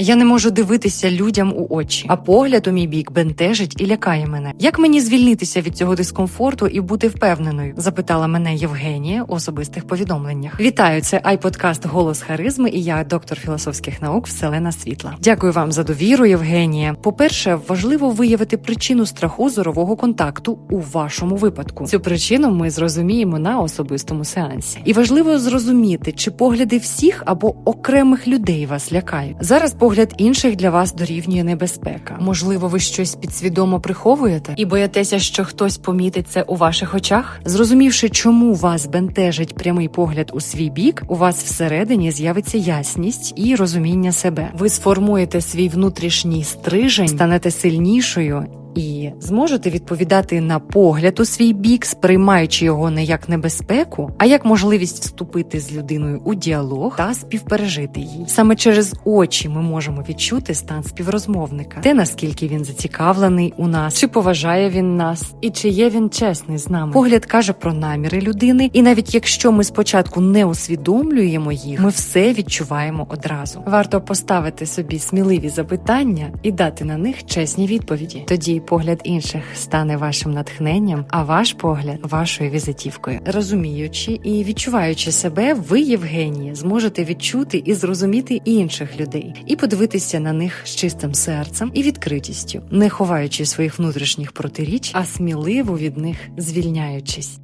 Я не можу дивитися людям у очі, а погляд у мій бік бентежить і лякає мене. Як мені звільнитися від цього дискомфорту і бути впевненою? запитала мене Євгенія у особистих повідомленнях. Вітаю, це айподкаст Голос харизми, і я, доктор філософських наук Вселена Світла. Дякую вам за довіру, Євгенія. По-перше, важливо виявити причину страху зорового контакту у вашому випадку. Цю причину ми зрозуміємо на особистому сеансі. І важливо зрозуміти, чи погляди всіх або окремих людей вас лякають. Зараз погляд інших для вас дорівнює небезпека. Можливо, ви щось підсвідомо приховуєте і боїтеся, що хтось помітить це у ваших очах. Зрозумівши, чому вас бентежить прямий погляд у свій бік, у вас всередині з'явиться ясність і розуміння себе. Ви сформуєте свій внутрішній стрижень, станете сильнішою. І зможете відповідати на погляд у свій бік, сприймаючи його не як небезпеку, а як можливість вступити з людиною у діалог та співпережити її. Саме через очі ми можемо відчути стан співрозмовника, те наскільки він зацікавлений у нас, чи поважає він нас, і чи є він чесний з нами. Погляд каже про наміри людини, і навіть якщо ми спочатку не усвідомлюємо їх, ми все відчуваємо одразу. Варто поставити собі сміливі запитання і дати на них чесні відповіді. Тоді погляд інших стане вашим натхненням, а ваш погляд вашою візитівкою. Розуміючи і відчуваючи себе, ви, Євгенії, зможете відчути і зрозуміти інших людей, і подивитися на них з чистим серцем і відкритістю, не ховаючи своїх внутрішніх протиріч, а сміливо від них звільняючись.